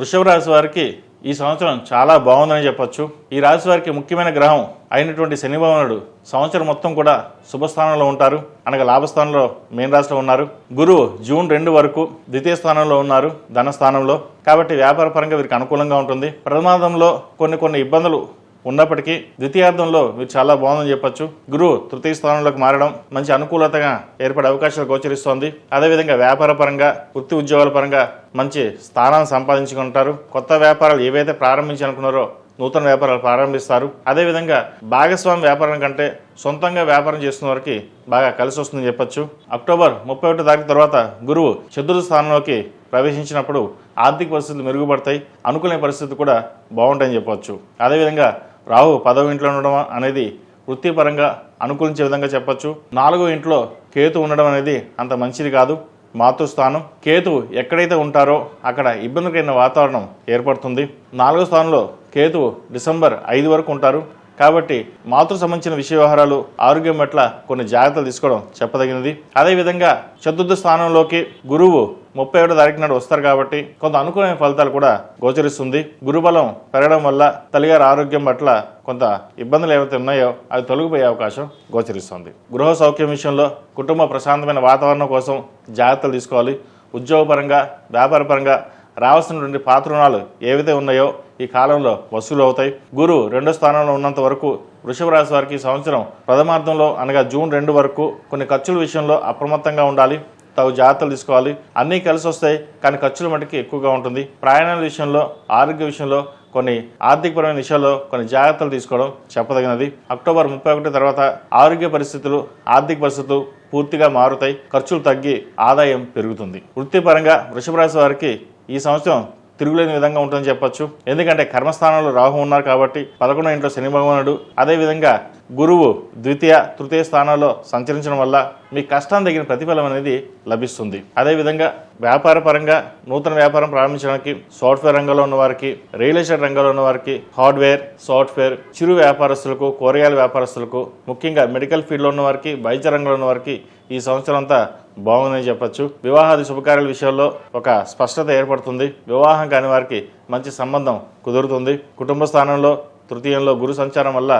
వృషభ రాశి వారికి ఈ సంవత్సరం చాలా బాగుందని చెప్పొచ్చు. ఈ రాశి వారికి ముఖ్యమైన గ్రహం అయినటువంటి శనిభవనుడు సంవత్సరం మొత్తం కూడా శుభస్థానంలో ఉంటారు. అనగా లాభస్థానంలో మేన్ రాశిలో ఉన్నారు. గురువు జూన్ రెండు వరకు ద్వితీయ స్థానంలో ఉన్నారు ధనస్థానంలో కాబట్టి వ్యాపార పరంగా వీరికి అనుకూలంగా ఉంటుంది. ప్రమాదంలో కొన్ని కొన్ని ఇబ్బందులు ఉన్నప్పటికీ ద్వితీయార్థంలో మీరు చాలా బాగుందని చెప్పొచ్చు. గురువు తృతీయ స్థానంలోకి మారడం మంచి అనుకూలతగా ఏర్పడే అవకాశాలు గోచరిస్తోంది. అదేవిధంగా వ్యాపార పరంగా వృత్తి ఉద్యోగాల పరంగా మంచి స్థానాన్ని సంపాదించుకుంటారు. కొత్త వ్యాపారాలు ఏవైతే ప్రారంభించాలనుకున్నారో నూతన వ్యాపారాలు ప్రారంభిస్తారు. అదేవిధంగా భాగస్వామి వ్యాపారం కంటే సొంతంగా వ్యాపారం చేస్తున్న వారికి బాగా కలిసి వస్తుందని చెప్పొచ్చు. అక్టోబర్ ముప్పై ఒకటో తారీఖు తర్వాత గురువు చతుర్థ స్థానంలోకి ప్రవేశించినప్పుడు ఆర్థిక పరిస్థితులు మెరుగుపడతాయి. అనుకూలమైన పరిస్థితి కూడా బాగుంటాయని చెప్పవచ్చు అదేవిధంగా రాహు పదవ ఇంట్లో ఉండడం అనేది వృత్తిపరంగా అనుకూలించే విధంగా చెప్పచ్చు. నాలుగో ఇంట్లో కేతు ఉండడం అనేది అంత మంచిది కాదు. మాతృస్థానం. కేతు ఎక్కడైతే ఉంటారో అక్కడ ఇబ్బందికైన వాతావరణం ఏర్పడుతుంది. నాలుగో స్థానంలో కేతు డిసెంబర్ ఐదు వరకు ఉంటారు. కాబట్టి మాతృ సంబంధించిన విషయ వ్యవహారాలు ఆరోగ్యం పట్ల కొన్ని జాగ్రత్తలు తీసుకోవడం చెప్పదగినది. అదేవిధంగా చతుర్థ స్థానంలోకి గురువు ముప్పై ఏడో తారీఖు నాడు వస్తారు కాబట్టి కొంత అనుకూలమైన ఫలితాలు కూడా గోచరిస్తుంది. గురుబలం పెరగడం వల్ల తల్లిగారి ఆరోగ్యం పట్ల కొంత ఇబ్బందులు ఏవైతే ఉన్నాయో అవి తొలగిపోయే అవకాశం గోచరిస్తుంది. గృహ సౌఖ్యం విషయంలో కుటుంబ ప్రశాంతమైన వాతావరణం కోసం జాగ్రత్తలు తీసుకోవాలి. ఉద్యోగపరంగా వ్యాపారపరంగా రావాల్సినటువంటి పాత రుణాలు ఏవైతే ఉన్నాయో ఈ కాలంలో వసూలు అవుతాయి. గురు రెండో స్థానంలో ఉన్నంత వరకు వృషభ రాశి వారికి సంవత్సరం ప్రథమార్థంలో అనగా జూన్ రెండు వరకు కొన్ని ఖర్చుల విషయంలో అప్రమత్తంగా ఉండాలి. తగు జాగ్రత్తలు తీసుకోవాలి. అన్నీ కలిసి వస్తాయి కానీ ఖర్చులు మటుకు ఎక్కువగా ఉంటుంది. ప్రయాణాల విషయంలో ఆరోగ్య విషయంలో కొన్ని ఆర్థికపరమైన విషయాల్లో కొన్ని జాగ్రత్తలు తీసుకోవడం చెప్పదగినది. అక్టోబర్ ముప్పై ఒకటి తర్వాత ఆరోగ్య పరిస్థితులు ఆర్థిక పరిస్థితులు పూర్తిగా మారుతాయి. ఖర్చులు తగ్గి ఆదాయం పెరుగుతుంది. వృత్తిపరంగా వృషభ రాశి వారికి ఈ సంవత్సరం తిరుగులేని విధంగా ఉంటుందని చెప్పొచ్చు. ఎందుకంటే కర్మస్థానంలో రాహు ఉన్నారు కాబట్టి పదకొండో ఇంట్లో శని భగవానుడు. అదేవిధంగా గురువు ద్వితీయ తృతీయ స్థానాల్లో సంచరించడం వల్ల మీ కష్టం తగిన ప్రతిఫలం అనేది లభిస్తుంది. అదేవిధంగా వ్యాపార పరంగా నూతన వ్యాపారం ప్రారంభించడానికి సాఫ్ట్వేర్ రంగంలో ఉన్న వారికి రియల్ ఎస్టేట్ రంగంలో ఉన్న వారికి హార్డ్వేర్ సాఫ్ట్వేర్ చిరు వ్యాపారస్తులకు కూరగాయల వ్యాపారస్తులకు ముఖ్యంగా మెడికల్ ఫీల్డ్లో ఉన్న వారికి వైద్య రంగంలో ఉన్న వారికి ఈ సంవత్సరం అంతా బాగుందని చెప్పొచ్చు. వివాహాది శుభకార్యాల విషయంలో ఒక స్పష్టత ఏర్పడుతుంది. వివాహం కాని వారికి మంచి సంబంధం కుదురుతుంది. కుటుంబ స్థానంలో తృతీయంలో గురు సంచారం వల్ల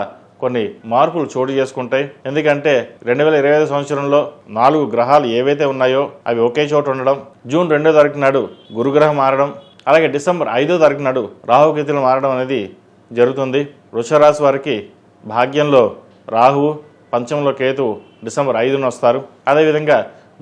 కొన్ని మార్పులు చోటు చేసుకుంటాయి. ఎందుకంటే రెండు వేల ఇరవై ఐదు సంవత్సరంలో నాలుగు గ్రహాలు ఏవైతే ఉన్నాయో అవి ఒకే చోట ఉండడం జూన్ రెండో తారీఖు నాడు గురుగ్రహం మారడం అలాగే డిసెంబర్ ఐదో తారీఖు నాడు రాహుకేతులు మారడం అనేది జరుగుతుంది. వృషరాశి వారికి భాగ్యంలో రాహువు పంచంలో కేతు డిసెంబర్ ఐదున వస్తారు. అదేవిధంగా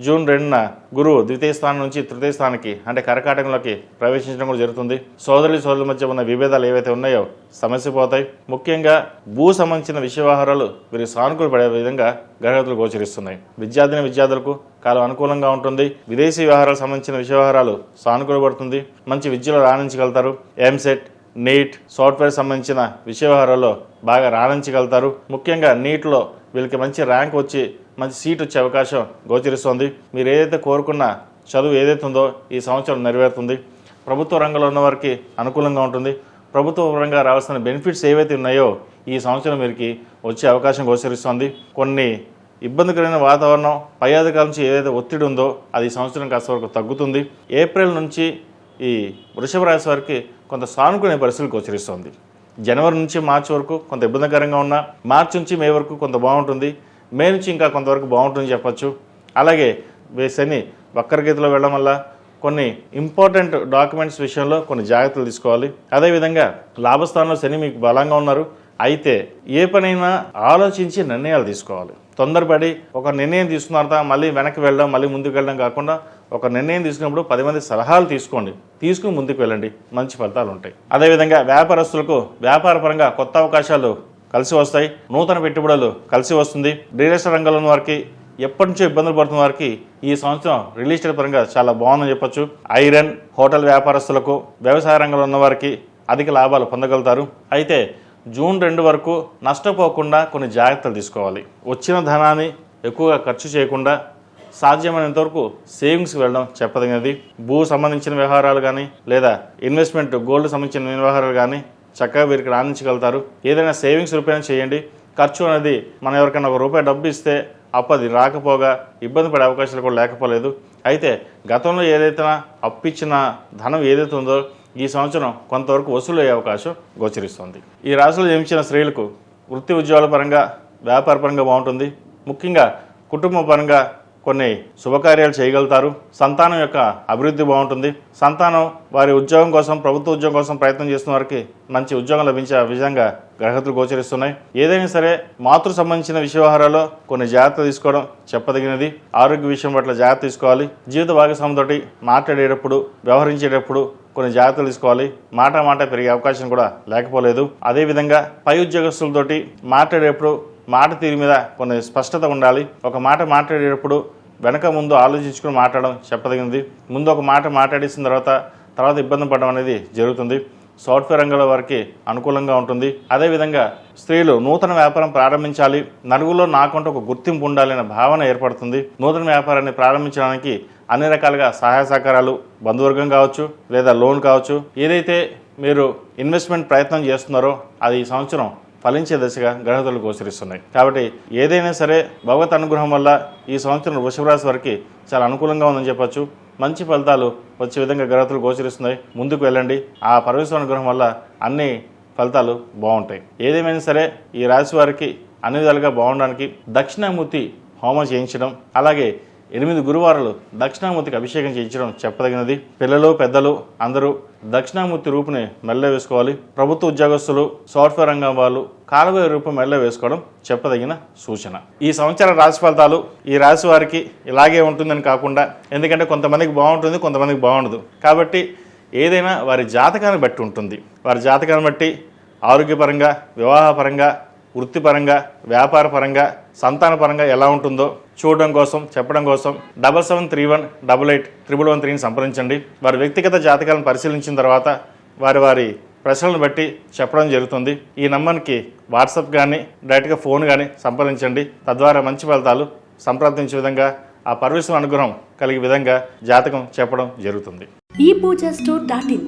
జూన్ రెండున గురువు ద్వితీయ స్థానం నుంచి తృతీయ స్థానానికి అంటే కరకాటకంలోకి ప్రవేశించడం కూడా జరుగుతుంది. సోదరులు సోదరుల మధ్య ఉన్న విభేదాలు ఏవైతే ఉన్నాయో సమస్య పోతాయి. ముఖ్యంగా భూ సంబంధించిన విషయవహారాలు వ్యవహారాలు వీరికి సానుకూల పడే విధంగా గ్రహగతులు గోచరిస్తున్నాయి. విద్యార్థిని విద్యార్థులకు కాలం అనుకూలంగా ఉంటుంది. విదేశీ వ్యవహారాలకు సంబంధించిన విషయవాహారాలు సానుకూలపడుతుంది సానుకూల పడుతుంది. మంచి విద్యలో రాణించగలుగుతారు. ఎంసెట్ నీట్ సాఫ్ట్వేర్ సంబంధించిన విషయవహారాల్లో బాగా రాణించగలుగుతారు. ముఖ్యంగా నీట్లో వీళ్ళకి మంచి ర్యాంక్ వచ్చి మంచి సీట్ వచ్చే అవకాశం గోచరిస్తోంది. మీరు ఏదైతే కోరుకున్న చదువు ఏదైతే ఉందో ఈ సంవత్సరం నెరవేరుతుంది. ప్రభుత్వ రంగంలో ఉన్న వారికి అనుకూలంగా ఉంటుంది. ప్రభుత్వ పరంగా రావాల్సిన బెనిఫిట్స్ ఏవైతే ఉన్నాయో ఈ సంవత్సరం వీరికి వచ్చే అవకాశం గోచరిస్తోంది. కొన్ని ఇబ్బందికరమైన వాతావరణం పై అధికారుల నుంచి ఏదైతే ఒత్తిడి ఉందో అది ఈ సంవత్సరం కాస్త వరకు తగ్గుతుంది. ఏప్రిల్ నుంచి ఈ వృషభ రాశి వారికి కొంత సానుకూల పరిస్థితులు గోచరిస్తోంది. జనవరి నుంచి మార్చి వరకు కొంత ఇబ్బందికరంగా ఉన్న మార్చి నుంచి మే వరకు కొంత బాగుంటుంది. మే నుంచి ఇంకా కొంతవరకు బాగుంటుందని చెప్పొచ్చు. అలాగే శని వక్రగీతలో వెళ్ళడం వల్ల కొన్ని ఇంపార్టెంట్ డాక్యుమెంట్స్ విషయంలో కొన్ని జాగ్రత్తలు తీసుకోవాలి. అదేవిధంగా లాభస్థానంలో శని మీకు బలంగా ఉన్నారు. అయితే ఏ పనైనా ఆలోచించి నిర్ణయాలు తీసుకోవాలి. తొందరపడి ఒక నిర్ణయం తీసుకున్న తర్వాత మళ్ళీ వెనక్కి వెళ్ళడం మళ్ళీ ముందుకు వెళ్ళడం కాకుండా ఒక నిర్ణయం తీసుకున్నప్పుడు పది మంది సలహాలు తీసుకోండి. తీసుకుని ముందుకు వెళ్ళండి. మంచి ఫలితాలు ఉంటాయి. అదేవిధంగా వ్యాపారస్తులకు వ్యాపారపరంగా కొత్త అవకాశాలు కలిసి వస్తాయి. నూతన పెట్టుబడులు కలిసి వస్తుంది. రియల్ ఎస్టేట్ రంగంలో ఉన్న వారికి ఎప్పటి నుంచో ఇబ్బందులు పడుతున్న వారికి ఈ సంవత్సరం రియల్ ఎస్టేట్ పరంగా చాలా బాగుందని చెప్పొచ్చు. ఐరన్ హోటల్ వ్యాపారస్తులకు వ్యవసాయ రంగంలో ఉన్న వారికి అధిక లాభాలు పొందగలుగుతారు. అయితే జూన్ రెండు వరకు నష్టపోకుండా కొన్ని జాగ్రత్తలు తీసుకోవాలి. వచ్చిన ధనాన్ని ఎక్కువగా ఖర్చు చేయకుండా సాధ్యమైనంత వరకు సేవింగ్స్కి వెళ్ళడం చెప్పదగినది. భూ సంబంధించిన వ్యవహారాలు కానీ లేదా ఇన్వెస్ట్మెంట్ గోల్డ్ సంబంధించిన వ్యవహారాలు కానీ చక్కగా వీరికి రాణించగలుగుతారు ఏదైనా సేవింగ్స్ రూపాయలు చేయండి. ఖర్చు అనేది మనం ఎవరికైనా ఒక రూపాయి డబ్బు ఇస్తే అప్పు అది రాకపోగా ఇబ్బంది పడే అవకాశాలు కూడా లేకపోలేదు. అయితే గతంలో ఏదైతే అప్పిచ్చిన ధనం ఏదైతే ఉందో ఈ సంవత్సరం కొంతవరకు వసూలు అయ్యే అవకాశం గోచరిస్తుంది. ఈ రాశిలో జన్మించిన స్త్రీలకు వృత్తి ఉద్యోగాల పరంగా వ్యాపార పరంగా బాగుంటుంది. ముఖ్యంగా కుటుంబ పరంగా కొన్ని శుభకార్యాలు చేయగలుగుతారు. సంతానం యొక్క అభివృద్ధి బాగుంటుంది. సంతానం వారి ఉద్యోగం కోసం ప్రభుత్వ ఉద్యోగం కోసం ప్రయత్నం చేస్తున్న వారికి మంచి ఉద్యోగం లభించే విధంగా గ్రహతులు గోచరిస్తున్నాయి. ఏదైనా సరే మాతృ సంబంధించిన విషయవహారాల్లో కొన్ని జాగ్రత్త తీసుకోవడం చెప్పదగినది. ఆరోగ్య విషయం పట్ల జాగ్రత్త తీసుకోవాలి. జీవిత భాగస్వామితోటి మాట్లాడేటప్పుడు వ్యవహరించేటప్పుడు కొన్ని జాగ్రత్తలు తీసుకోవాలి. మాట మాట పెరిగే అవకాశం కూడా లేకపోలేదు. అదేవిధంగా పై ఉద్యోగస్తులతోటి మాట్లాడేటప్పుడు మాట తీరు మీద కొన్ని స్పష్టత ఉండాలి. ఒక మాట మాట్లాడేటప్పుడు వెనక ముందు ఆలోచించుకుని మాట్లాడడం చెప్పదగినది. ముందు ఒక మాట మాట్లాడేసిన తర్వాత తర్వాత ఇబ్బంది పడడం అనేది జరుగుతుంది. సాఫ్ట్వేర్ రంగంలో వారికి అనుకూలంగా ఉంటుంది. అదేవిధంగా స్త్రీలు నూతన వ్యాపారం ప్రారంభించాలి. నలుగులో నాకంటూ ఒక గుర్తింపు ఉండాలనే భావన ఏర్పడుతుంది. నూతన వ్యాపారాన్ని ప్రారంభించడానికి అన్ని రకాలుగా సహాయ సహకారాలు బంధువర్గం కావచ్చు లేదా లోన్ కావచ్చు. ఏదైతే మీరు ఇన్వెస్ట్మెంట్ ప్రయత్నం చేస్తున్నారో అది ఈ సంవత్సరం ఫలించే దశగా గ్రహతులు గోచరిస్తున్నాయి. కాబట్టి ఏదైనా సరే భగవత్ అనుగ్రహం వల్ల ఈ సంవత్సరం వృషభరాశి వారికి చాలా అనుకూలంగా ఉందని చెప్పొచ్చు. మంచి ఫలితాలు వచ్చే విధంగా గ్రహతులు గోచరిస్తున్నాయి. ముందుకు వెళ్ళండి. ఆ పరమేశ్వర అనుగ్రహం వల్ల అన్ని ఫలితాలు బాగుంటాయి. ఏదేమైనా సరే ఈ రాశి వారికి అన్ని విధాలుగా బాగుండడానికి దక్షిణామూర్తి హోమం చేయించడం అలాగే ఎనిమిది గురువారాలు దక్షిణామూర్తికి అభిషేకం చేయించడం చెప్పదగినది. పిల్లలు పెద్దలు అందరూ దక్షిణామూర్తి రూపుని మెల్ల వేసుకోవాలి. ప్రభుత్వ ఉద్యోగస్తులు సాఫ్ట్వేర్ రంగం వాళ్ళు కాలువ రూపం మెల్ల వేసుకోవడం చెప్పదగిన సూచన. ఈ సంవత్సర రాశి ఫలితాలు ఈ రాశి వారికి ఇలాగే ఉంటుందని కాకుండా ఎందుకంటే కొంతమందికి బాగుంటుంది కొంతమందికి బాగుండదు. కాబట్టి ఏదైనా వారి జాతకాన్ని బట్టి ఉంటుంది. వారి జాతకాన్ని బట్టి ఆరోగ్యపరంగా వివాహపరంగా వృత్తిపరంగా వ్యాపారపరంగా సంతానపరంగా ఎలా ఉంటుందో చూడడం కోసం చెప్పడం కోసం double seven three one double eight triple one త్రీని సంప్రదించండి. వారి వ్యక్తిగత జాతకాలను పరిశీలించిన తర్వాత వారి వారి ప్రశ్నలను బట్టి చెప్పడం జరుగుతుంది. ఈ నంబర్కి వాట్సాప్ కానీ డైరెక్ట్గా ఫోన్ కానీ సంప్రదించండి. తద్వారా మంచి ఫలితాలు సంప్రదించే విధంగా ఆ పరమేశ్వర అనుగ్రహం కలిగే విధంగా జాతకం చెప్పడం జరుగుతుంది. ఈ పూజ స్టోర్ డాట్ ఇన్